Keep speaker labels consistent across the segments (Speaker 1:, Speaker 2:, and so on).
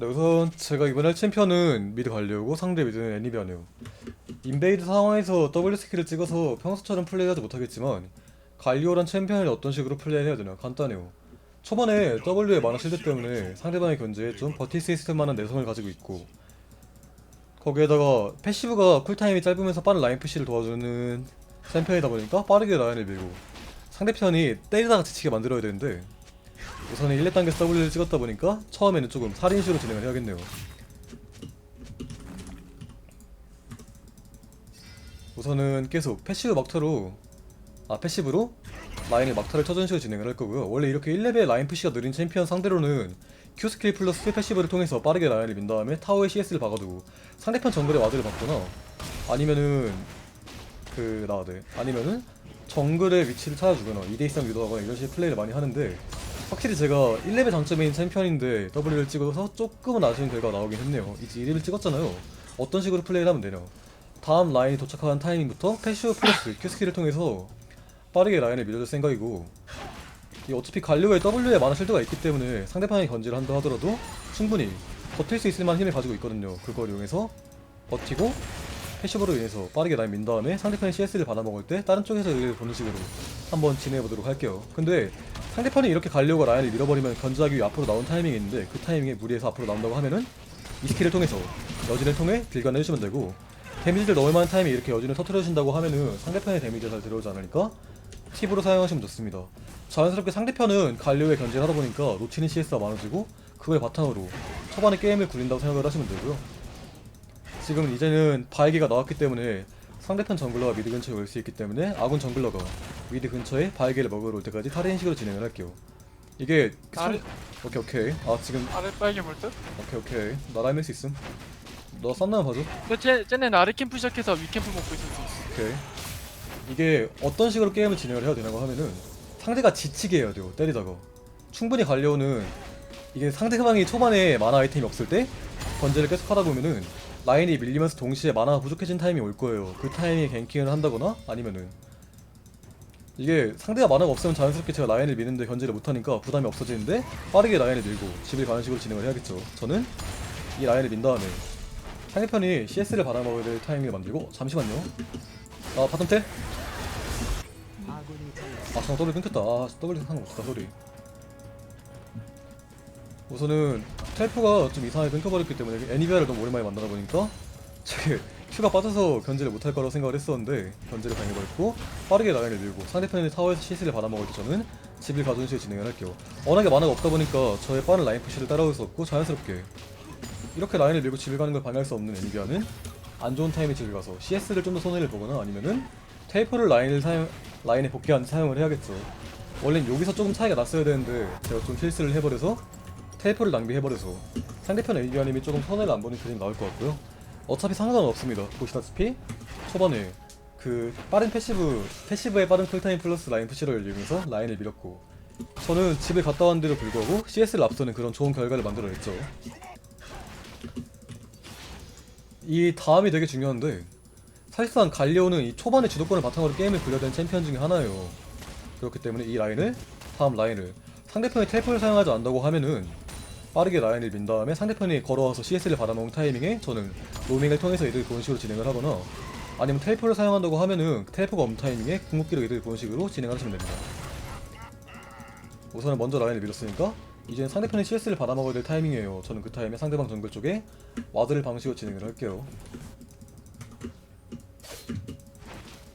Speaker 1: 네, 우선 제가 이번에 할 챔피언은 미드 갈려고 상대 미드는 애니비아네요. 인베이드 상황에서 W 스킬을 찍어서 평소처럼 플레이하지 못하겠지만 갈리오란 챔피언을 어떤 식으로 플레이해야 되나 간단해요. 초반에 W의 만화 실드 때문에 상대방의 견제에 좀 버틸 수 있을 만한 내성을 가지고 있고 거기에다가 패시브가 쿨타임이 짧으면서 빠른 라인 푸시를 도와주는 챔피언이다 보니까 빠르게 라인을 밀고 상대편이 때리다가 지치게 만들어야 되는데 우선은 1, 2단계 W를 찍었다 보니까 처음에는 조금 살인식으로 진행을 해야겠네요. 우선은 계속 패시브 막타로 아 패시브로 라인을 막타를 쳐주는 식으로 진행을 할 거고요. 원래 이렇게 1레벨 라인 푸시가 느린 챔피언 상대로는 Q 스킬 플러스 패시브를 통해서 빠르게 라인을 민 다음에 타워에 CS를 박아두고 상대편 정글에 와드를 박거나 아니면은 그 나와돼 아니면은 정글의 위치를 찾아주거나 2대2상 유도하거나 이런 식의 플레이를 많이 하는데 확실히 제가 1레벨 장점인 챔피언인데 W를 찍어서 조금은 아쉬운 결과가 나오긴 했네요. 이제 1레벨 찍었잖아요. 어떤 식으로 플레이를 하면 되냐. 다음 라인이 도착하는 타이밍부터 패시브 플러스 스킬을 통해서 빠르게 라인을 밀어줄 생각이고 이 어차피 갈료에 W에 많은 실드가 있기 때문에 상대방이 견제를 한다 하더라도 충분히 버틸 수 있을 만한 힘을 가지고 있거든요. 그걸 이용해서 버티고 패시브로 인해서 빠르게 라인 민 다음에 상대편이 CS를 받아먹을 때 다른 쪽에서 이를 보는 식으로 한번 진행해보도록 할게요. 근데 상대편이 이렇게 가려고 라인을 밀어버리면 견제하기 위해 앞으로 나온 타이밍이 있는데 그 타이밍에 무리해서 앞으로 나온다고 하면은 이 스킬을 통해서 여진을 통해 딜관을 해주시면 되고 데미지를 넣을 만한 타이밍에 이렇게 여진을 터트려주신다고 하면은 상대편의 데미지가 잘 들어오지 않으니까 팁으로 사용하시면 좋습니다. 자연스럽게 상대편은 갈료에 견제를 하다 보니까 놓치는 CS가 많아지고 그걸 바탕으로 초반에 게임을 굴린다고 생각을 하시면 되고요 지금은 이제는 바에게가 나왔기 때문에 상대편 정글러가 미드 근처에 올 수 있기 때문에 아군 정글러가 미드 근처에 바에게를 먹으러 올 때까지 탈인식으로 진행을 할게요. 이게
Speaker 2: 아래
Speaker 1: 오케이 오케이 아 지금
Speaker 2: 아래 빨개 물 듯?
Speaker 1: 오케이 오케이 나 라임 할수 있음. 너 썸나만 봐줘.
Speaker 2: 근데 쟤 쟤네는 아래 캠프 시작해서 위 캠프 먹고 있을 수 있어.
Speaker 1: 오케이. 이게 어떤 식으로 게임을 진행을 해야 되냐고 하면은 상대가 지치게 해야 돼요. 때리다가 충분히 갈려오는 이게 상대방이 초반에 만화 아이템이 없을 때 번제를 계속 하다 보면은 라인이 밀리면서 동시에 만화가 부족해진 타임이 올 거예요. 그 타이밍에 갱킹을 한다거나 아니면은 이게 상대가 만화가 없으면 자연스럽게 제가 라인을 미는데 견제를 못하니까 부담이 없어지는데 빠르게 라인을 밀고 집을 가는 식으로 진행을 해야겠죠. 저는 이 라인을 민 다음에 상대편이 CS를 받아먹어야 될 타이밍을 만들고 잠시만요. 아 바텀 텔? 아 잠깐 더블 끊겼다 아 더블 상관 없다 소리 우선은 텔프가 좀 이상하게 끊겨버렸기 때문에 애니비아를 너무 오랜만에 만나다 보니까 저게 큐가 빠져서 견제를 못할 거라고 생각을 했었는데 견제를 당해버렸고 빠르게 라인을 밀고 상대편의 타워에서 CS를 받아먹을 때 저는 집을 가져온 식으로 진행을 할게요 워낙에 만화가 없다 보니까 저의 빠른 라인 푸시를 따라올 수 없고 자연스럽게 이렇게 라인을 밀고 집을 가는 걸 방해할 수 없는 애니비아는 안 좋은 타임에 집을 가서 CS를 좀 더 손해를 보거나 아니면은 테이퍼를 라인을 사용 라인에 복귀한 사용을 해야겠죠. 원래는 여기서 조금 차이가 났어야 되는데 제가 좀 실수를 해버려서 테이퍼를 낭비해버려서 상대편 애니비아님이 조금 손해를 안 보는 그림 나올 것 같고요. 어차피 상관은 없습니다. 보시다시피 초반에 그 빠른 패시브 패시브의 빠른 쿨타임 플러스 라인 푸시를 이용해서 라인을 밀었고 저는 집에 갔다 왔는데도 불구하고 CS를 앞서는 그런 좋은 결과를 만들어냈죠. 이 다음이 되게 중요한데 사실상 갈리오는 이 초반에 주도권을 바탕으로 게임을 굴려야 되는 챔피언 중에 하나예요. 그렇기 때문에 이 라인을 다음 라인을 상대편이 텔포를 사용하지 않는다고 하면은 빠르게 라인을 민 다음에 상대편이 걸어와서 CS를 받아먹는 타이밍에 저는 로밍을 통해서 이들 그런 식으로 진행을 하거나 아니면 텔포를 사용한다고 하면은 텔포가 없는 타이밍에 궁극기로 이들 그런 식으로 진행하시면 됩니다. 우선은 먼저 라인을 밀었으니까 이제는 상대편의 CS를 받아먹어야 될 타이밍이에요. 저는 그 타임에 상대방 정글 쪽에 와드를 방식으로 진행을 할게요.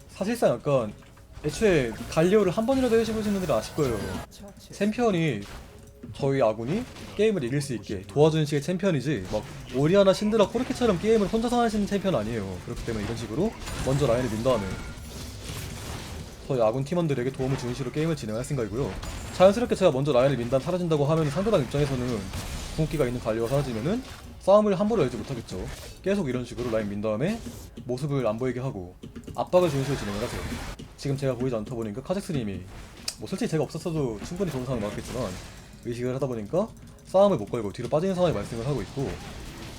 Speaker 1: 사실상 약간 애초에 갈리오를 한 번이라도 해보시는 분들은 아실 거예요. 챔피언이 저희 아군이 게임을 이길 수 있게 도와주는 식의 챔피언이지 막 오리아나 신드라 코르키처럼 게임을 혼자서 하시는 챔피언 아니에요. 그렇기 때문에 이런 식으로 먼저 라인을 민 다음에 저희 아군 팀원들에게 도움을 주는 식으로 게임을 진행할 생각이고요. 자연스럽게 제가 먼저 라인을 민단 사라진다고 하면 상대방 입장에서는 궁기가 있는 관리가 사라지면은 싸움을 함부로 열지 못하겠죠. 계속 이런 식으로 라인 민 다음에 모습을 안 보이게 하고 압박을 주는 식으로 진행을 하세요. 지금 제가 보이지 않다 보니까 카젝스님이 뭐 솔직히 제가 없었어도 충분히 좋은 상황 나왔겠지만 의식을 하다 보니까 싸움을 못 걸고 뒤로 빠지는 상황에 말씀을 하고 있고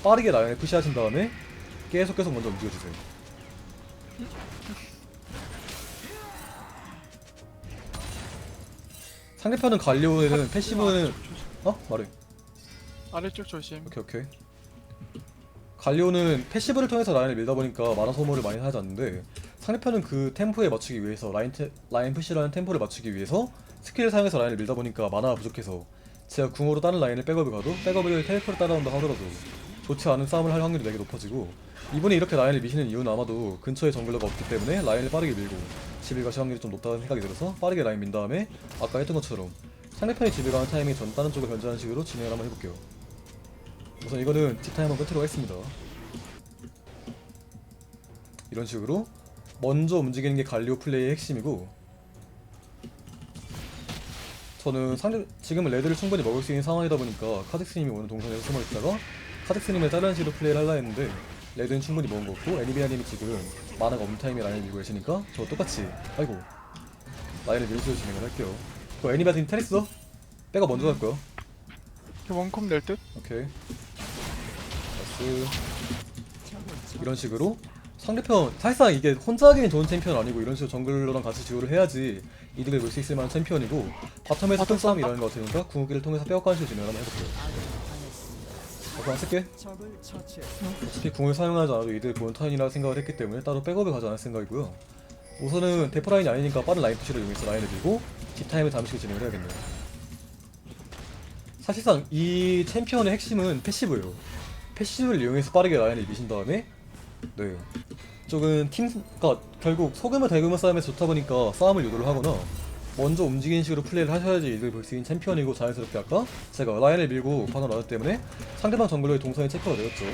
Speaker 1: 빠르게 라인을 푸시하신 다음에 계속 계속 먼저 움직여주세요. 상대편은 갈리오에는 패시브는 어 말해
Speaker 2: 아래쪽 조심.
Speaker 1: 오케이 오케이 갈리오는 패시브를 통해서 라인을 밀다 보니까 만화 소모를 많이 하지 않는데 상대편은 그 템포에 맞추기 위해서 라인, 테, 라인 푸시라는 템포를 맞추기 위해서 스킬을 사용해서 라인을 밀다 보니까 만화가 부족해서 제가 궁으로 다른 라인을 백업을 가도 백업을 텔포를 따라온다 하더라도 좋지 않은 싸움을 할 확률이 되게 높아지고 이분이 이렇게 라인을 미시는 이유는 아마도 근처에 정글러가 없기 때문에 라인을 빠르게 밀고 가실 확률이 좀 높다는 생각이 들어서 빠르게 라인 민 다음에 아까 했던 것처럼 상대편이 집을 가는 타이밍에 전 다른 쪽을 견제하는 식으로 진행을 한번 해볼게요. 우선 이거는 뒷타임 한번 끝으로 하겠습니다. 이런 식으로 먼저 움직이는 게 갈리오 플레이의 핵심이고 저는 상대 지금은 레드를 충분히 먹을 수 있는 상황이다 보니까 카직스님이 오는 동선에서 숨어 있다가 카직스님을 다른 식으로 플레이를 하려 했는데 레드는 충분히 먹은 거고 애니비아님이 지금 만화가 타이밍에 라인을 밀고 계시니까 저 똑같이 아이고 라인을 밀수로 진행을 할게요. 그 애니비아님 테리스 빼가 먼저 갈 거야
Speaker 2: 원컵 낼 듯?
Speaker 1: 오케이. 나이스. 이런 식으로 상대편 사실상 이게 혼자 하기엔 좋은 챔피언 아니고 이런 식으로 정글러랑 같이 듀오를 해야지 이득을 볼 수 있을 만한 챔피언이고 바텀에서 큰 싸움이 일어나는 것 같으니까 궁극기를 통해서 빼앗가는 식으로 진행을 한번 해볼게요. 어, 그냥 쓸게. 어차피 궁을 사용하지 않아도 이득을 보는 턴이라 생각을 했기 때문에 따로 백업을 가지 않을 생각이고요. 우선은 대포 라인이 아니니까 빠른 라인 푸시를 이용해서 라인을 밀고 뒷타임을 잠시 진행을 해야겠네요. 사실상 이 챔피언의 핵심은 패시브예요. 패시브를 이용해서 빠르게 라인을 미신 다음에 네 쪽은 팀 그러니까 결국 소금을 달구면 싸움에서 좋다 보니까 싸움을 유도를 하거나 먼저 움직이는 식으로 플레이를 하셔야지 이득을 볼 수 있는 챔피언이고 자연스럽게 아까 제가 라인을 밀고 바텀 라인 때문에 상대방 정글러의 동선이 체크가 되었죠.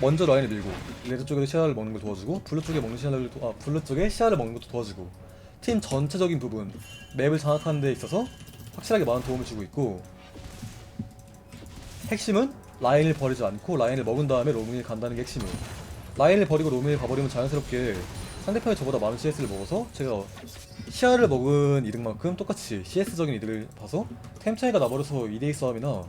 Speaker 1: 먼저 라인을 밀고 레드 쪽에서 시야를 먹는 걸 도와주고 블루 쪽에 먹는 시야를 도, 아 블루 쪽에 시야를 먹는 것도 도와주고 팀 전체적인 부분 맵을 장악하는 데 있어서 확실하게 많은 도움을 주고 있고 핵심은 라인을 버리지 않고 라인을 먹은 다음에 로밍을 간다는 게 핵심이에요. 라인을 버리고 로밍을 가버리면 자연스럽게 상대편이 저보다 많은 CS를 먹어서 제가 시야를 먹은 이득만큼 똑같이 CS적인 이득을 봐서 템 차이가 나버려서 2대2 싸움이나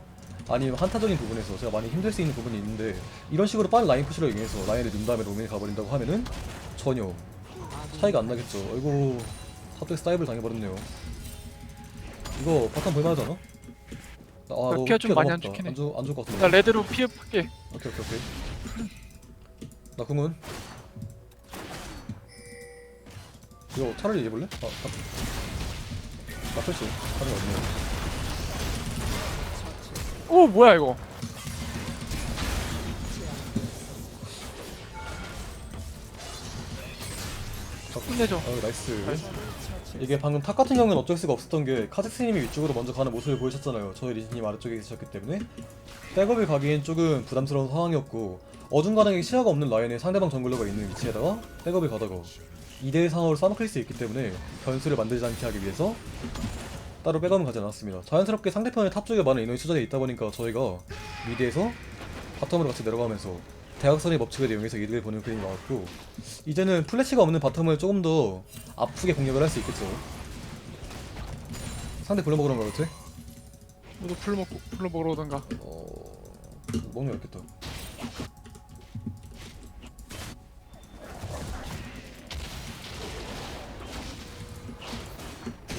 Speaker 1: 아니면 한타적인 부분에서 제가 많이 힘들 수 있는 부분이 있는데 이런 식으로 빠른 라인 푸시를 이용해서 라인을 넣은 다음에 로밍을 가버린다고 하면은 전혀 차이가 안 나겠죠. 아이고 탑쪽에서 다이브를 당해버렸네요. 이거 바텀 볼만하지 않아? 아, 나너
Speaker 2: 피가 좀 많이 안 좋긴 해.
Speaker 1: 안 좋, 안 좋을 것 같은데.
Speaker 2: 나 레드로 피해 볼게.
Speaker 1: 오케이 오케이 오케이. 나 궁은 이거 차라리 얘기해볼래? 아, 아. 나 플시 차라리 없네.
Speaker 2: 오 뭐야 이거? 힘내줘.
Speaker 1: 아, 나이스.
Speaker 2: 나이스.
Speaker 1: 이게 방금 탑 같은 경우는 어쩔 수가 없었던 게 카즈스님이 위쪽으로 먼저 가는 모습을 보여줬잖아요. 저희 리즈님 아래쪽에 계셨기 때문에 백업을 가기엔 조금 부담스러운 상황이었고 어중간하게 시야가 없는 라인에 상대방 정글러가 있는 위치에다가 백업을 가다가 2대1 상황으로 싸먹힐 수 있기 때문에 변수를 만들지 않게 하기 위해서 따로 백업은 가지 않았습니다. 자연스럽게 상대편의 탑 쪽에 많은 인원이 투자되어 있다 보니까 저희가 미드에서 바텀으로 같이 내려가면서 대각선의 법칙을 이용해서 이득을 보는 그림이 나왔고 이제는 플래시가 없는 바텀을 조금 더 아프게 공략을 할 수 있겠죠. 상대 불러 먹으러 온거 같아?
Speaker 2: 너도 불 먹고 불러 먹으러 오던가.
Speaker 1: 어... 먹는 게 없겠다.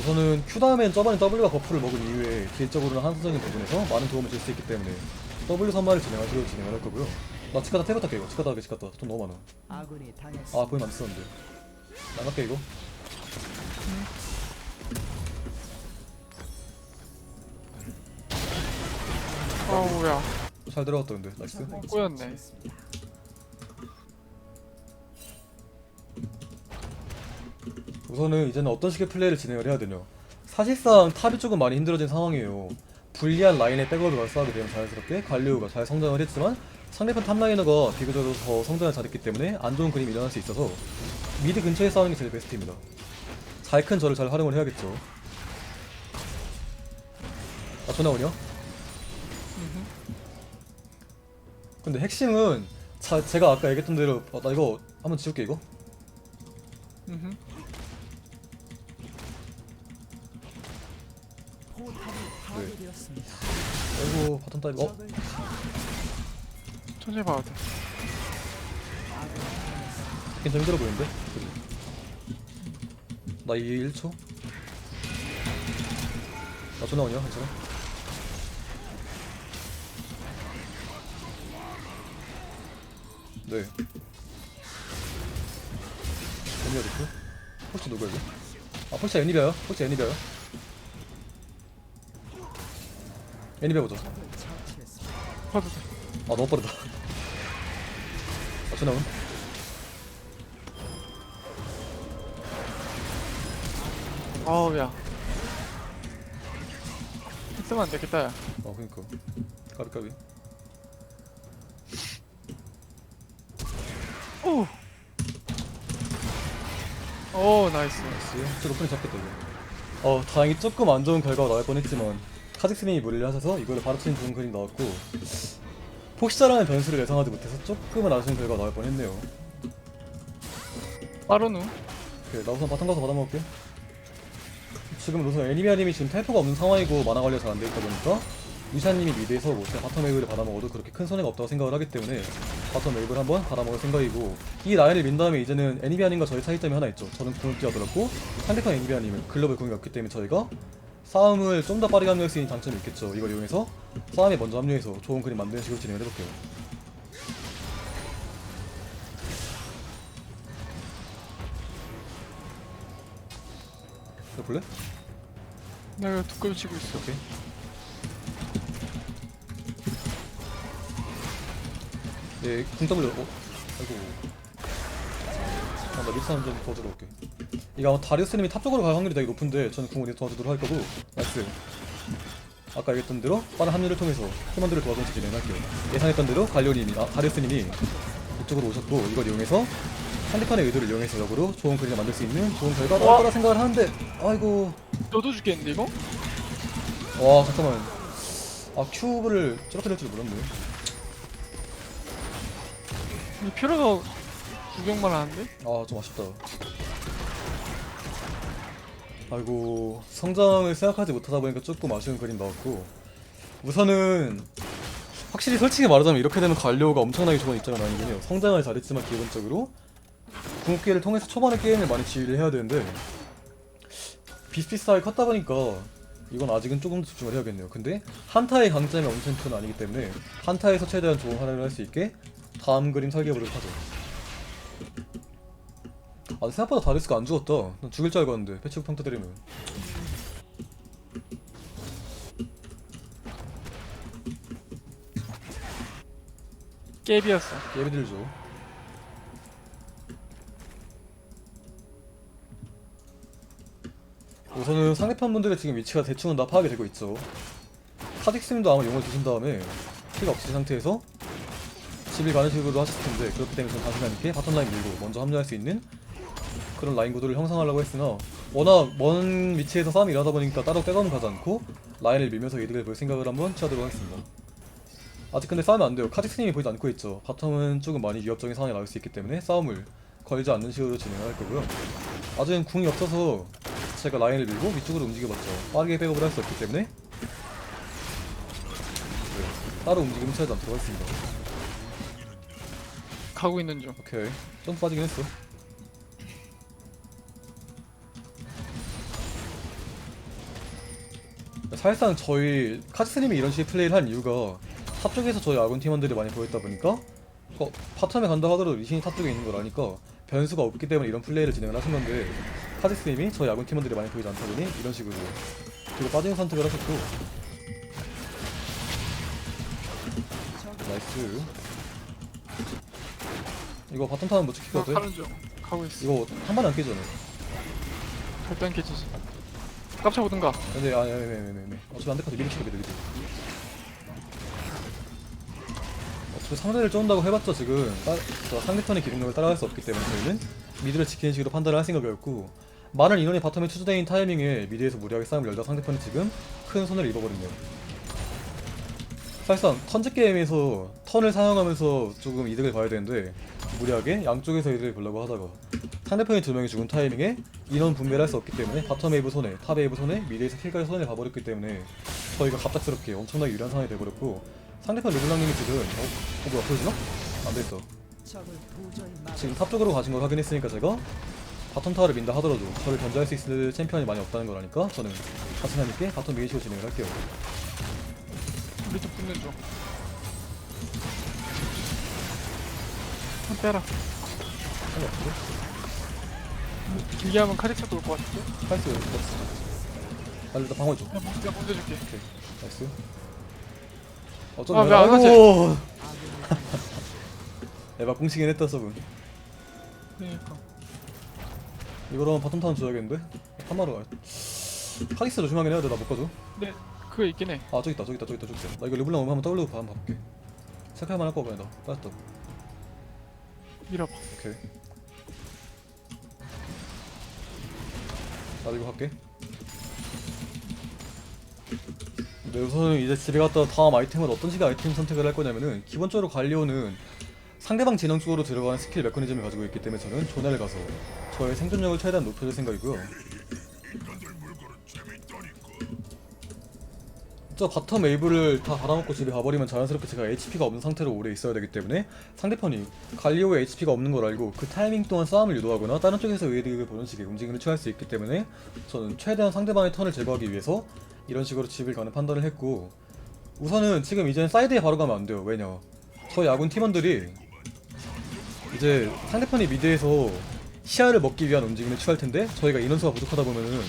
Speaker 1: 우선은 Q 다음엔 저번에 W가 버프를 먹은 이후에 딜적으로는 한수적인 부분에서 많은 도움을 줄 수 있기 때문에 W 선마를 진행할 식으로 진행을 할 거고요. 나 치카다 태그 탈게 이거. 치카다 하게 치카다. 돈 너무 많아.
Speaker 3: 아
Speaker 1: 보이면 안 쓰는데. 나갈게 이거.
Speaker 2: 아우야.
Speaker 1: 잘 들어갔다 근데 나이스.
Speaker 2: 어, 꼬였네.
Speaker 1: 우선은 이제는 어떤 식의 플레이를 진행을 해야 되냐. 사실상 탑이 조금 많이 힘들어진 상황이에요. 불리한 라인에 백업을 발사하게 되면 자연스럽게 갈리오가 잘 성장을 했지만 상대편 탑라이너가 비교적으로 더 성장을 잘했기 때문에 안 좋은 그림이 일어날 수 있어서 미드 근처에 싸우는 게 제일 베스트입니다. 잘 큰 저를 잘 활용을 해야겠죠. 아 전화 오냐? 근데 핵심은 자, 제가 아까 얘기했던 대로 어, 나 이거 한번 지울게 이거
Speaker 3: 그래.
Speaker 1: 아이고 바텀 다이브 어?
Speaker 2: 천천히 봐야 돼.
Speaker 1: 이게 좀 힘들어 보이는데? 나이 1초? 나 존나 오냐? 괜찮아? 네 언니가 됐고? 폴츠 누구야 이거? 아 폴츠 애니벼요? 폴츠 애니벼요? 애니비아 보자. 아 너무 빠르다. 아 전화온.
Speaker 2: 아우 야. 쓰면 안 되겠다 야.
Speaker 1: 아 그니까. 까비 까비.
Speaker 2: 오. 오 나이스.
Speaker 1: 나이스. 저 오픈이 잡겠다 이거. 어 다행히 조금 안 좋은 결과가 나올 뻔했지만 카직스님이 무리를 하셔서 이거를 바로 치는 좋은 그림 나왔고 폭시자라는 변수를 예상하지 못해서 조금은 아쉬운 결과가 나올 뻔했네요.
Speaker 2: 빠르누.
Speaker 1: 오케이, 나 우선 바텀 가서 받아먹을게. 지금 우선 애니비아님이 지금 텔포가 없는 상황이고 만화 관리가 잘 안 돼 있다 보니까 루시안님이 미드에서 뭐 제가 바텀 웨이브를 받아먹어도 그렇게 큰 손해가 없다고 생각을 하기 때문에 바텀 웨이브를 한번 받아먹을 생각이고 이 라인을 민 다음에 이제는 애니비아님과 저희 차이점이 하나 있죠. 저는 궁을 뛰어들었고 상대편 애니비아님은 글로벌 궁이 없기 때문에 저희가 싸움을 좀 더 빠르게 합류할 수 있는 장점이 있겠죠. 이걸 이용해서 싸움에 먼저 합류해서 좋은 그림 만드는 식으로 진행을 해볼게요. 볼래?
Speaker 2: 내가 두꺼비 치고 있어.
Speaker 1: 오케이. 네, 궁 W. 어? 아이고. 아, 나 립산 좀 도와주러 올게. 이거 다리우스님이 탑 쪽으로 갈 확률이 되게 높은데 저는 궁을 도와주도록 할 거고. 나이스. 아까 얘기했던 대로 빠른 합류를 통해서 팀원들을 도와주면서 진행할게요. 예상했던 대로 갈리오님이, 아, 다리우스님이 이쪽으로 오셨고 이걸 이용해서 상대편의 의도를 이용해서 역으로 좋은 그림을 만들 수 있는 좋은 결과가 나올 거라 생각을 하는데 아이고
Speaker 2: 너도 죽겠는데 이거?
Speaker 1: 와 잠깐만 아 큐브를 저렇게 될 줄 몰랐네
Speaker 2: 이 피로가 구경만 하는데?
Speaker 1: 아 좀 아쉽다 아이고 성장을 생각하지 못하다 보니까 조금 아쉬운 그림 나왔고 우선은 확실히 솔직히 말하자면 이렇게 되면 관료가 엄청나게 좋은 입장은 아니긴 해요. 성장을 잘했지만 기본적으로 궁극기를 통해서 초반에 게임을 많이 지휘를 해야 되는데 비슷비슷하게 컸다 보니까 이건 아직은 조금 더 집중을 해야겠네요. 근데 한타의 강점이 엄청 큰 아니기 때문에 한타에서 최대한 좋은 활약을 할 수 있게 다음 그림 설계해보도록 하죠 아 생각보다 다리스가 안 죽었다. 난 죽일 줄 알았는데. 패치북 평타 때리면.
Speaker 2: 깨비였어.
Speaker 1: 예를 들죠 우선은 상대편 분들의 지금 위치가 대충은 다 파악이 되고 있죠. 카직스님도 아마 용을 드신 다음에 피가 없으신 상태에서 집을 가는 식으로 하셨을 텐데 그렇기 때문에 좀 자신감 있게 바텀 라인 밀고 먼저 합류할 수 있는 그런 라인 구도를 형성하려고 했으나 워낙 먼 위치에서 싸움이 일어나다 보니까 따로 빼가면 가지 않고 라인을 밀면서 이득을 볼 생각을 한번 취하도록 하겠습니다 아직 근데 싸우면 안 돼요. 카직스님이 보이지 않고 있죠. 바텀은 조금 많이 위협적인 상황이 나올 수 있기 때문에 싸움을 걸지 않는 식으로 진행을 할 거고요. 아직은 궁이 없어서 제가 라인을 밀고 위쪽으로 움직여봤죠. 빠르게 백업을 할 수 없기 때문에 네, 따로 움직임을 취하지 않도록 하겠습니다.
Speaker 2: 가고 있는 중.
Speaker 1: 오케이. 좀 빠지긴 했어. 사실상 저희 카츠스님이 이런 식의 플레이를 한 이유가 탑 쪽에서 저희 아군 팀원들이 많이 보였다 보니까 어, 바텀에 간다 하더라도 리신이 탑 쪽에 있는 걸 아니까 변수가 없기 때문에 이런 플레이를 진행을 하신 건데 카츠스님이 저희 아군 팀원들이 많이 보이지 않다 보니 이런 식으로 뒤로 빠지는 선택을 하셨고 나이스 이거 바텀 타는
Speaker 2: 못나
Speaker 1: 지키거든
Speaker 2: 가는 중. 가고 있어.
Speaker 1: 이거 한 번에 안 깨잖아.
Speaker 2: 절대 안 깨지지. 깜짝 오든가.
Speaker 1: 근데 아니 아니 아니 아니. 어차피 안될 것 같아. 미리 치려 미리 미리. 어차피 상대를 쫀다고 해봤자 지금 따, 저 상대편의 기능력을 따라갈 수 없기 때문에 저희는 미드를 지키는 식으로 판단을 할 생각이었고 많은 인원이 바텀에 투자된 타이밍에 미드에서 무리하게 싸움을 열다 상대편이 지금 큰 손해를 입어버렸네요. 사실상 턴즈 게임에서 턴을 사용하면서 조금 이득을 봐야 되는데 무리하게 양쪽에서 이득을 보려고 하다가 상대편이 두 명이 죽은 타이밍에 인원 분배를 할 수 없기 때문에 바텀 웨이브 손해, 탑 웨이브 손해, 미드에서 킬까지 손해를 봐버렸기 때문에 저희가 갑작스럽게 엄청나게 유리한 상황이 돼버렸고 상대편 르블랑님이 지금 어? 어 뭐야
Speaker 3: 도저히 막
Speaker 1: 지금 탑 쪽으로 가신 걸 확인했으니까 제가 바텀 타워를 민다 하더라도 저를 견제할 수 있을 챔피언이 많이 없다는 걸 아니까 저는 자신감 있게 바텀 미니시로 진행을 할게요
Speaker 2: 우리 쪽 붙는 중. 좀 빼라.
Speaker 1: 상관없어
Speaker 2: 길게 하면 카릭터도 올 것 같은데?
Speaker 1: 할수 있어 나 일단 방어 줘
Speaker 2: 내가 먼저, 내가 먼저 줄게.
Speaker 1: 나이스
Speaker 2: 아,
Speaker 1: 어쩜
Speaker 2: 왜안?
Speaker 1: 아이고 에바 꽁치긴 했다 서브
Speaker 2: 그러니까.
Speaker 1: 이거랑 바텀 타운 줘야겠는데? 한마로 가 카리스 조심하긴 해야 돼 나 못 가줘
Speaker 2: 근데 그거 있긴 해.
Speaker 1: 아 저기 있다 저기 있다 저기 있다 저기 있다. 나 이거 르블랑 오면 한번 W 봐 한번 봐볼게. 체크할만 할거 그냥 나 빠졌다.
Speaker 2: 밀어봐.
Speaker 1: 오케이. 나도 이거 할게. 네 우선은 이제 집에 갔다 다음 아이템은 어떤 식의 아이템 선택을 할 거냐면은 기본적으로 관리오는 상대방 진영 쪽으로 들어가는 스킬 메커니즘을 가지고 있기 때문에 저는 조넬 가서 저의 생존력을 최대한 높여줄 생각이고요 저 바텀 웨이브를 다 갈아먹고 집에 가버리면 자연스럽게 제가 HP가 없는 상태로 오래 있어야 되기 때문에 상대편이 갈리오의 HP가 없는 걸 알고 그 타이밍 동안 싸움을 유도하거나 다른 쪽에서 의득을 보는 식의 움직임을 취할 수 있기 때문에 저는 최대한 상대방의 턴을 제거하기 위해서 이런 식으로 집을 가는 판단을 했고 우선은 지금 이제는 사이드에 바로 가면 안 돼요. 왜냐? 저희 아군 팀원들이 이제 상대편이 미드에서 시야를 먹기 위한 움직임을 취할 텐데 저희가 인원수가 부족하다 보면은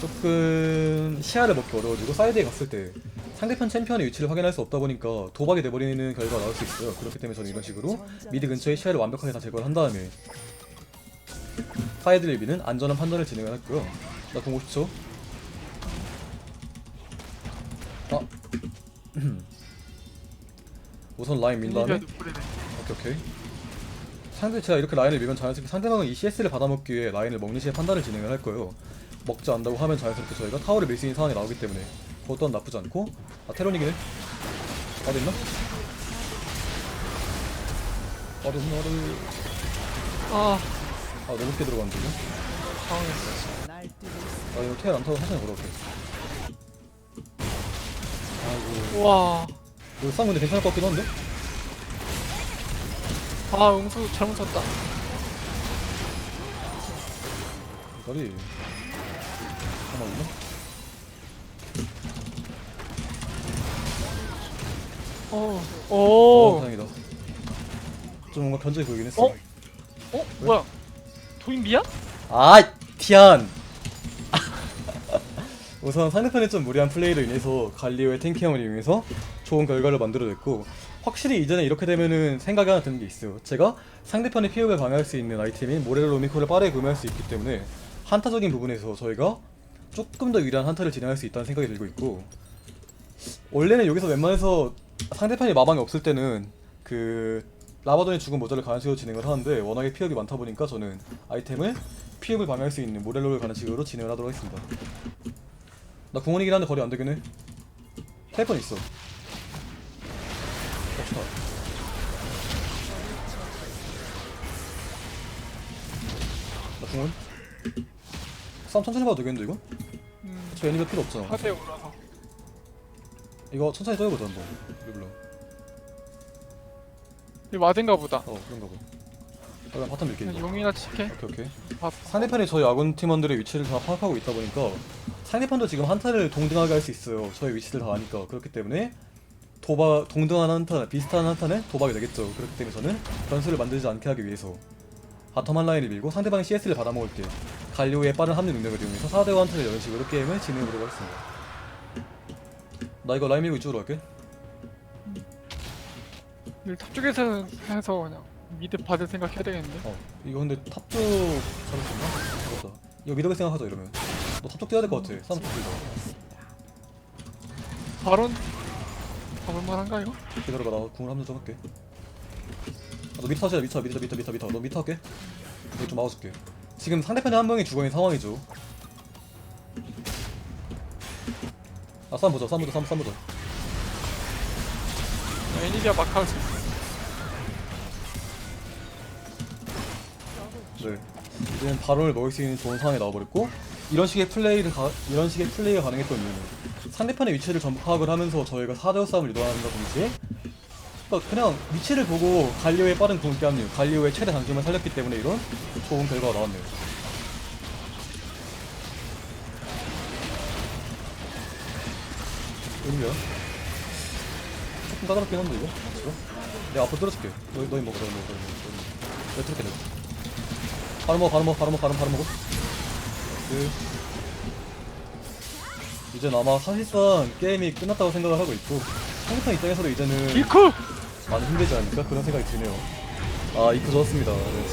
Speaker 1: 조금 시야를 먹기 어려워지고 사이드에 갔을 때 상대편 챔피언의 위치를 확인할 수 없다 보니까 도박이 돼버리는 결과가 나올 수 있어요. 그렇기 때문에 저는 이런 식으로 미드 근처에 시야를 완벽하게 다 제거를 한 다음에 사이드 리비는 안전한 판단을 진행을 했고요. 나 공 50초. 아. 우선 라인 민 다음에
Speaker 2: 길게 뿌리네.
Speaker 1: 오케이 오케이 상대 제가 이렇게 라인을 밀면 자연스럽게 상대방은 이 CS를 받아먹기 위해 라인을 먹는 시에 판단을 진행을 할 거예요 먹지 않다고 하면 자연스럽게 저희가 타워를 밀 수 있는 상황이 나오기 때문에 그것 또한 나쁘지 않고 아 테론이긴 해 어딨나? 어딨나 어디
Speaker 2: 아,
Speaker 1: 아 너무 늦게 들어갔는데 이거?
Speaker 2: 당황했어.
Speaker 3: 날뛰고
Speaker 1: 아 이거 테란 안 타고 사전에 걸어올게 아이고
Speaker 2: 와.
Speaker 1: 이거 싸움 근데 괜찮을 것 같기도 한데?
Speaker 2: 아, 응수 잘못 쳤다.
Speaker 1: 이거리 잠깐만요
Speaker 2: 어,
Speaker 1: 오
Speaker 2: 오.
Speaker 1: 다행이다 좀 뭔가 견제 보이긴 했어
Speaker 2: 어? 어? 뭐야? 도인비야?
Speaker 1: 아 티안 우선 상대편의 좀 무리한 플레이로 인해서 갈리오의 탱킹함을 이용해서 좋은 결과를 만들어냈고 확실히 이전에 이렇게 되면은 생각이 하나 드는 게 있어요 제가 상대편의 피업을 방해할 수 있는 아이템인 모렐로 로미코를 빠르게 구매할 수 있기 때문에 한타적인 부분에서 저희가 조금 더 유리한 한타를 진행할 수 있다는 생각이 들고 있고 원래는 여기서 웬만해서 상대편이 마방이 없을 때는 그 라바돈이 죽은 모자를 가는 식으로 진행을 하는데 워낙에 피업이 많다 보니까 저는 아이템을 피업을 방해할 수 있는 모렐로를 가는 식으로 진행을 하도록 하겠습니다. 나 궁원이긴 한데 거리 안 되긴 해. 텔건 있어. 어, 좋다. 나 궁원. 싸움 천천히 봐도 되겠는데 이거?
Speaker 2: 음,
Speaker 1: 저 애니가 필요 없잖아.
Speaker 2: 하드에 올라서.
Speaker 1: 이거 천천히 떠해보자 한번. 르블러.
Speaker 2: 이 와든가 보다.
Speaker 1: 어 그런가 봐. 아, 그냥 바텀 밀게
Speaker 2: 그냥
Speaker 1: 이거.
Speaker 2: 용이나 칠게.
Speaker 1: 오케이 오케이.
Speaker 2: 아,
Speaker 1: 상대편이 저희 아군 팀원들의 위치를 다 파악하고 있다 보니까 상대편도 지금 한타를 동등하게 할 수 있어요. 저희 위치를 다 아니까 그렇기 때문에 도박 동등한 한타, 비슷한 한타는 도박이 되겠죠. 그렇기 때문에 저는 변수를 만들지 않게 하기 위해서 바텀 한 라인을 밀고 상대방의 CS를 받아먹을 때 갈리오의 빠른 합류 능력을 이용해서 4대5 한타를 여는 식으로 게임을 진행해보도록 하겠습니다. 나 이거 라인 밀고 이쪽으로 갈게.
Speaker 2: 탑 쪽에서는 해서 그냥 미드 받을 생각 해야 되겠는데.
Speaker 1: 어 이거 근데 탑쪽 잡을 수 있나? 잡았다. 이거 미드백 생각하자 이러면. 너 탑 쪽 뛰어야 될 것 같아. 싸움 뛰자.
Speaker 2: 바론 가볼만한가 이거?
Speaker 1: 기다려봐 나 궁을 한번 좀 할게 아, 너 미터 하자 미터 미터 미터 미터 미터. 너 미터 할게. 여기 좀 막아줄게. 지금 상대편에 한 명이 죽어있는 상황이죠. 아 싸움 보자 싸움 보자 싸움, 싸움 보자.
Speaker 2: 나 애니비아 마카우스.
Speaker 1: 네. 이제는 바론을 먹을 수 있는 좋은 상황이 나와버렸고 이런 식의 플레이를 가, 이런 식의 플레이가 가능했던 이유는 상대편의 위치를 전부 파악을 하면서 저희가 4대5 싸움을 유도하는 것 동시에 그러니까 그냥 위치를 보고 갈리오의 빠른 궁극기 합류, 갈리오의 최대 장점을 살렸기 때문에 이런 좋은 결과가 나왔네요. 의미야? 조금 까다롭긴 한데 이거? 맞죠? 내가 앞으로 뚫어줄게 너, 너희 먹어 너희 먹어 너희 먹어 내가 뚫을게 내가 바로 먹어 바로 먹어 바로 먹어 바로, 바로 먹어 그 이젠 아마 사실상 게임이 끝났다고 생각을 하고 있고 상대편 입장에서도 이제는
Speaker 2: 이쿠
Speaker 1: 많이 힘들지 않을까 그런 생각이 드네요. 아 이거 좋았습니다. 네,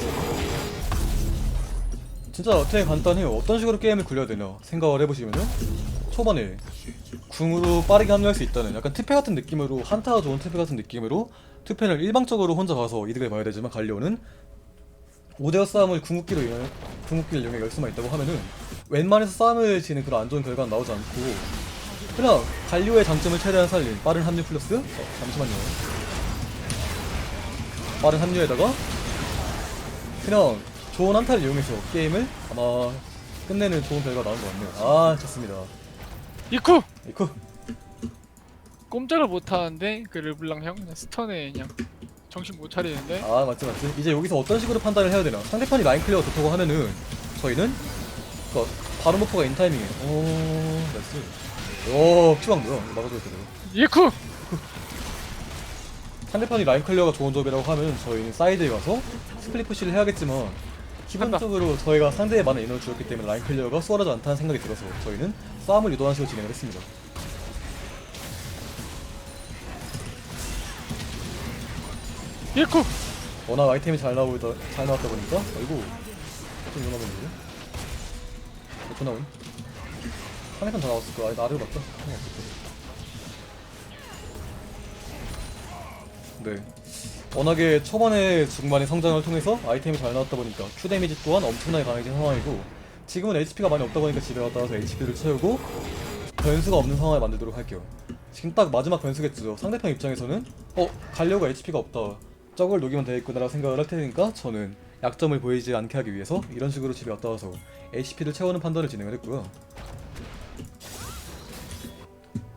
Speaker 1: 진짜. 되게 간단해요. 어떤 식으로 게임을 굴려야 되냐 생각을 해보시면요. 초반에 궁으로 빠르게 합류할 수 있다는 약간 투패 같은 느낌으로 한타가 좋은 투패 같은 느낌으로 투패를 일방적으로 혼자 가서 이득을 봐야 되지만 갈리오는 5대5 싸움을 궁극기로 이용 궁극기를 이용해 열 수만 있다고 하면은 웬만해서 싸움을 지는 그런 안 좋은 결과는 나오지 않고 그냥 갈리오의 장점을 최대한 살린 빠른 합류 플러스 어, 잠시만요 빠른 합류에다가 그냥 좋은 한타를 이용해서 게임을 아마 끝내는 좋은 결과 나온 것 같네요. 아 좋습니다.
Speaker 2: 이쿠!
Speaker 1: 이코
Speaker 2: 꼼짝을 못 하는데 그 르블랑 형? 그냥 스턴에 그냥 정신 못 차리는데?
Speaker 1: 아 맞지 맞지. 이제 여기서 어떤 식으로 판단을 해야 되나? 상대편이 라인 클리어가 좋다고 하면은 저희는 그 바로 모포가 인타이밍에. 오 나이스. 오 큐방 뭐야 이거 막아줘야 돼
Speaker 2: 이쿠
Speaker 1: 상대편이 라인 클리어가 좋은 조합이라고 하면 저희는 사이드에 가서 스플릿 푸시를 해야겠지만 기본적으로 저희가 상대에 많은 에너를 주었기 때문에 라인 클리어가 수월하지 않다는 생각이 들어서 저희는 싸움을 유도하는 식으로 진행을 했습니다
Speaker 2: 이쿠
Speaker 1: 워낙 아이템이 잘 나오다 잘 나왔다 보니까 아이고 좀 누나본데 몇초 나온? 상대편 다 나왔을 거야. 아니 나를 봤다. 네. 워낙에 초반에 중반에 성장을 통해서 아이템이 잘 나왔다 보니까 Q 데미지 또한 엄청나게 강해진 상황이고 지금은 HP가 많이 없다 보니까 집에 갔다 와서 HP를 채우고 변수가 없는 상황을 만들도록 할게요. 지금 딱 마지막 변수겠죠. 상대편 입장에서는 어 갈려고 HP가 없다. 저걸 녹이면 되겠구나라고 생각을 할 테니까 저는 약점을 보이지 않게 하기 위해서 이런 식으로 집에 갔다 와서 HP를 채우는 판단을 진행을 했고요.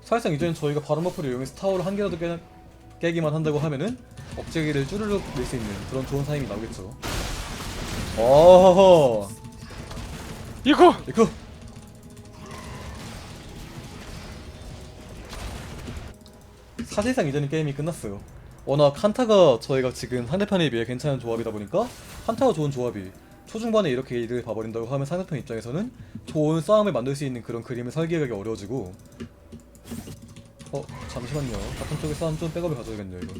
Speaker 1: 사실상 이제는 저희가 바로 머프를 이용해서 타워를 한 개라도 깨, 깨기만 한다고 하면은 억제기를 쭈르륵 낼 수 있는 그런 좋은 타임이 나오겠죠. 어허허
Speaker 2: 이쿠
Speaker 1: 이거 사실상 이제는 게임이 끝났어요. 워낙 한타가 저희가 지금 상대편에 비해 괜찮은 조합이다 보니까 한타가 좋은 조합이 초중반에 이렇게 이득을 봐버린다고 하면 상대편 입장에서는 좋은 싸움을 만들 수 있는 그런 그림을 설계하기 어려워지고 어 잠시만요. 같은 쪽에 싸움 좀 백업을 가져야겠네요 이거.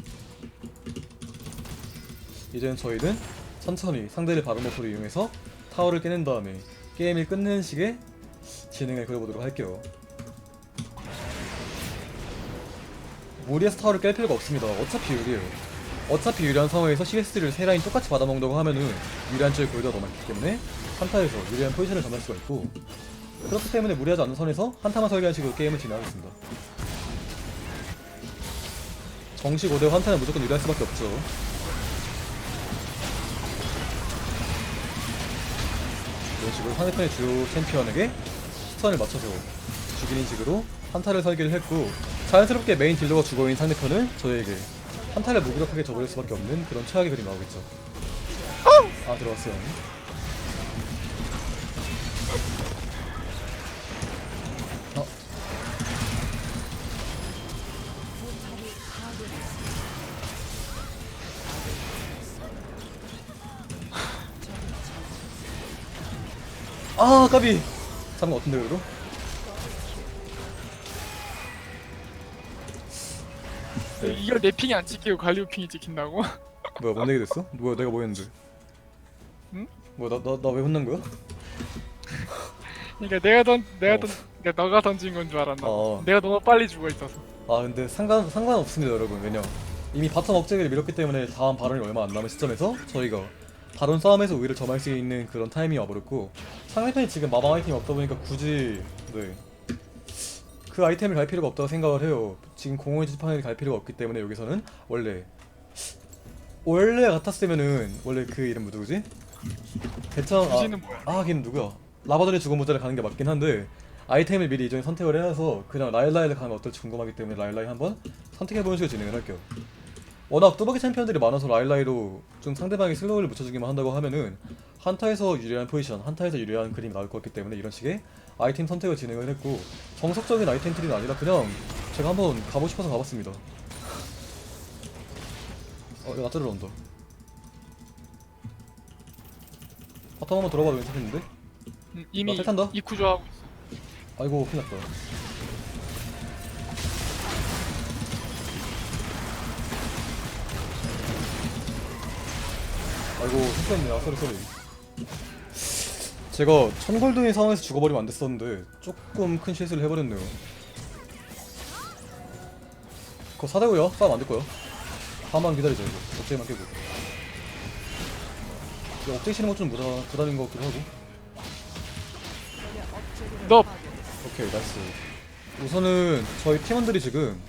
Speaker 1: 이제는 저희는 천천히 상대를 바로머프로 이용해서 타워를 깨낸 다음에 게임을 끝내는 식의 진행을 그려보도록 할게요. 무리해서 타워를 깰 필요가 없습니다. 어차피 유리해요. 어차피 유리한 상황에서 CS를 세 라인 똑같이 받아먹는다고 하면은 유리한 쪽에 골드가 더 많기 때문에 한타에서 유리한 포지션을 점할 수가 있고 그렇기 때문에 무리하지 않는 선에서 한타만 설계한 식으로 게임을 진행하겠습니다 정식 5대 한타는 무조건 유리할 수밖에 없죠. 이런 식으로 상대편의 주요 챔피언에게 스턴을 맞춰서 죽이는 식으로 한타를 설계를 했고 자연스럽게 메인 딜러가 죽어있는 상대편을 저희에게 한타를 무기력하게 접어줄 수밖에 없는 그런 최악의 그림이 나오겠죠. 아 들어왔어요 아 까비 잡은 것 같은데 그래도 네.
Speaker 2: 이걸 내 핑이 안 찍히고 갈리오 핑이 찍힌다고?
Speaker 1: 뭐야 뭔 얘기 됐어? 뭐야 내가 뭐 했는데
Speaker 2: 응?
Speaker 1: 뭐야 나 나 나 왜 혼난 거야?
Speaker 2: 그러니까 내가 던 내가
Speaker 1: 어.
Speaker 2: 던 내가 너가 던진 건 줄 알았나?
Speaker 1: 어.
Speaker 2: 내가 너무 빨리 죽어 있어서.
Speaker 1: 아 근데 상관 상관없습니다 여러분 왜냐 이미 바텀 억제기를 밀었기 때문에 다음 발언이 얼마 안 남은 시점에서 저희가 다른 싸움에서 우위를 점할 수 있는 그런 타이밍이 와버렸고 상대편이 지금 마방 아이템이 없다 보니까 굳이 네 그 아이템을 갈 필요가 없다고 생각을 해요 지금 공허의 지판을 갈 필요가 없기 때문에 여기서는 원래 원래 같았으면은 원래 그 이름 누구지? 대청 아? 아 걔는 누구야 라바들의 죽은 모자를 가는 게 맞긴 한데 아이템을 미리 이전에 선택을 해놔서 그냥 라일라이를 게 어떨지 궁금하기 때문에 라일라이 한번 선택해보는 식으로 진행을 할게요 워낙 뚜벅이 챔피언들이 많아서 라일라이로 좀 상대방이 슬로우를 묻혀주기만 한다고 하면은 한타에서 유리한 포지션, 한타에서 유리한 그림이 나올 것 같기 때문에 이런 식의 아이템 선택을 진행을 했고 정석적인 아이템 트리는 아니라 그냥 제가 한번 가보고 싶어서 가봤습니다 어 이거 나 때리러 온다 바텀 한번 들어가도 괜찮겠는데?
Speaker 2: 음, 이미
Speaker 1: 나 탈탄다?
Speaker 2: 입구 조하고 있어.
Speaker 1: 아이고 큰일 났다 아이고 실수했네요. 쏘리 쏘리. 제가 천골동의 상황에서 죽어버리면 안 됐었는데 조금 큰 실수를 해버렸네요. 그거 사대고요. 싸움 안 될 거요. 다음만 기다리자 이거. 억제기만 깨고. 이거 억제기 치는 것좀 부담, 부담인 것 같기도 하고.
Speaker 2: 너
Speaker 1: 오케이 나이스. 우선은 저희 팀원들이 지금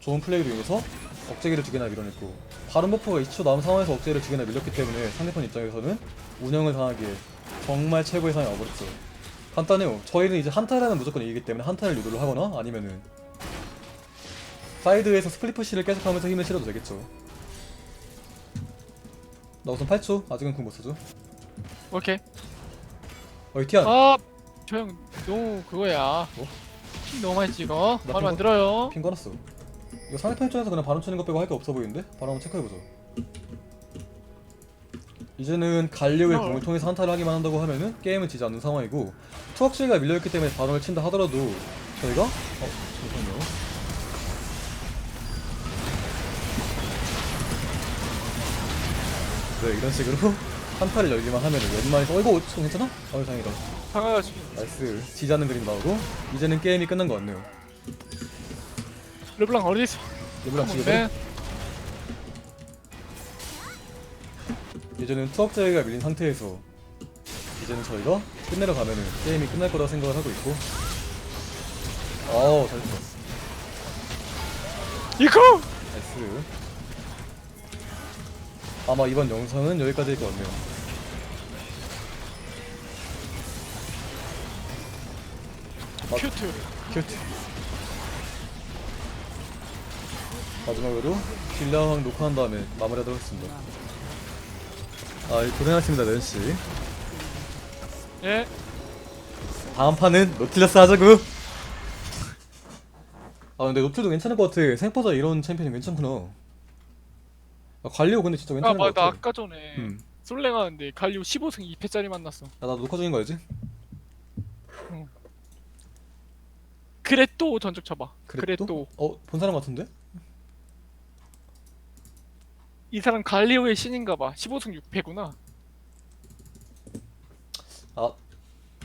Speaker 1: 좋은 플레이로 인해서 억제기를 두 개나 밀어냈고 다른 버프가 2초 남은 상황에서 억제기를 두 개나 밀렸기 때문에 상대편 입장에서는 운영을 당하기에 정말 최고의 상황이 와버렸죠 간단해요 저희는 이제 한타라면 무조건 이기기 때문에 한타를 유도를 하거나 아니면은 사이드에서 스플리프시를 계속하면서 힘을 실어도 되겠죠 나 우선 8초 아직은 궁못 써줘
Speaker 2: 오케이.
Speaker 1: 어이 티안
Speaker 2: 아, 저 형 너무 그거야.
Speaker 1: 뭐?
Speaker 2: 피 너무 많이 찍어.
Speaker 1: 나
Speaker 2: 바로
Speaker 1: 핑거-
Speaker 2: 만들어요.
Speaker 1: 핑 꺼놨어. 이거 상대편 입장에서 그냥 바람 치는 것 빼고 할 게 없어 보이는데? 바로 한번 체크해보자. 이제는 갈리오의
Speaker 2: 어.
Speaker 1: 공을 통해서 한타를 하기만 한다고 하면은 게임은 지지 않는 상황이고 투억시가 밀려있기 때문에 바람을 친다 하더라도 저희가 어 잠시만요. 네 이런 식으로 한타를 열기만 하면은 웬만해서 어이구 좀 괜찮아? 어이 다행이다.
Speaker 2: 상하가지고
Speaker 1: 나이스 지지 않는 그림 나오고 이제는 게임이 끝난 것 같네요.
Speaker 2: 르블랑 어디 있어?
Speaker 1: 르블랑
Speaker 2: 네.
Speaker 1: 지금 이제는 투억제가 밀린 상태에서 이제는 저희가 끝내러 가면은 게임이 끝날 거라 생각을 하고 있고 어우 잘했어
Speaker 2: 이거
Speaker 1: 나이스 아마 이번 영상은 여기까지일 것 같네요 아.
Speaker 2: 큐트.
Speaker 1: 큐트 마지막으로 딜라왕 녹화한 다음에 마무리하도록 하겠습니다 아 고생하셨습니다 렌씨
Speaker 2: 예.
Speaker 1: 다음 판은 노틸러스 하자구. 아 근데 노틸도 괜찮을 것 같아. 생각보다 이런 챔피언이 괜찮구나. 아, 관리오 근데 진짜
Speaker 2: 아
Speaker 1: 괜찮은 것
Speaker 2: 맞다
Speaker 1: 같아.
Speaker 2: 아까 전에
Speaker 1: 음.
Speaker 2: 솔랭 하는데 갈리오 15승 2패짜리 만났어.
Speaker 1: 야, 나 녹화 중인 거 알지?
Speaker 2: 그래 또 전적 쳐봐.
Speaker 1: 그래?
Speaker 2: 또.
Speaker 1: 어, 본 사람 같은데?
Speaker 2: 이 사람 갈리오의 신인가 봐. 15승 6패구나.
Speaker 1: 아,